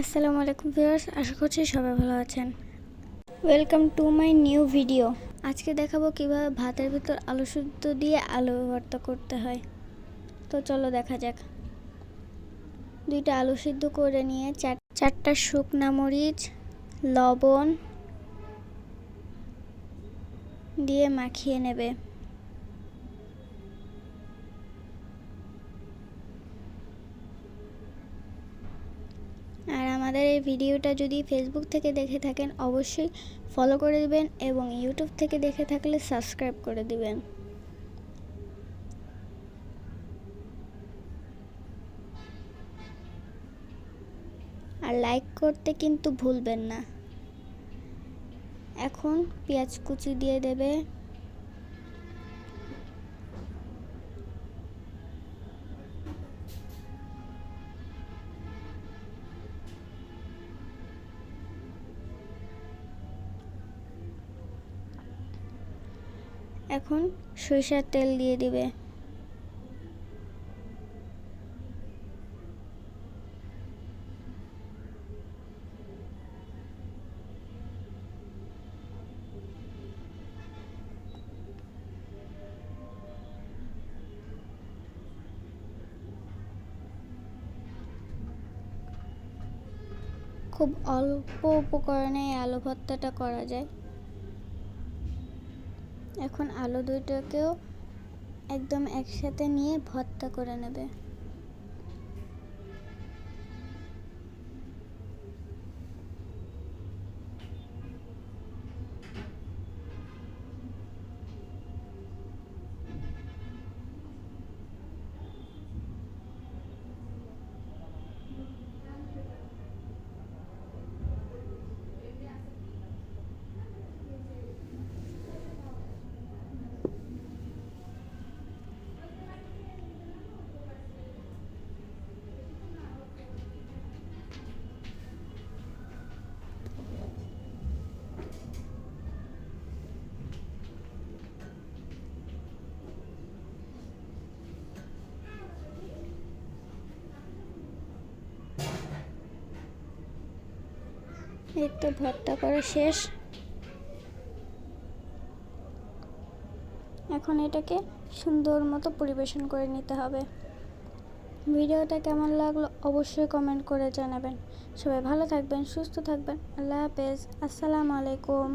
আসসালামু আলাইকুম ভিউয়ার্স, আশা করছি সবাই ভালো আছেন। Welcome to my new video আজকে দেখাবো কীভাবে ভাতের ভিতর আলু সুদ্ধ দিয়ে আলু ভর্তা করতে হয়। তো চলো দেখা যাক। দুইটা আলু সিদ্ধ করে নিয়ে চার, চারটা শুকনা মরিচ, লবণ দিয়ে মাখিয়ে নেবে আর আমাদের এই ভিডিওটা যদি ফেসবুক থেকে দেখে থাকেন, অবশ্যই ফলো করে দিবেন এবং ইউটিউব থেকে দেখে থাকলে সাবস্ক্রাইব করে দিবেন। আর লাইক করতে কিন্তু ভুলবেন না। এখন পেঁয়াজ কুচি দিয়ে দেবে। এখন সরিষার তেল দিয়ে দিবে। খুব অল্প উপকরণে আলু ভর্তাটা করা যায়। এখন আলু দুইটাকেও একদম একসাথে নিয়ে ভর্তা করে নেবে। এই ভর্তা করা শেষ। এখন এটাকে সুন্দর মতো পরিবেশন করে নিতে হবে। ভিডিওটা কেমন লাগল অবশ্যই কমেন্ট করে জানাবেন। সবাই ভালো থাকবেন, সুস্থ থাকবেন। আল্লাহ হাফেজ। আসসালামু আলাইকুম।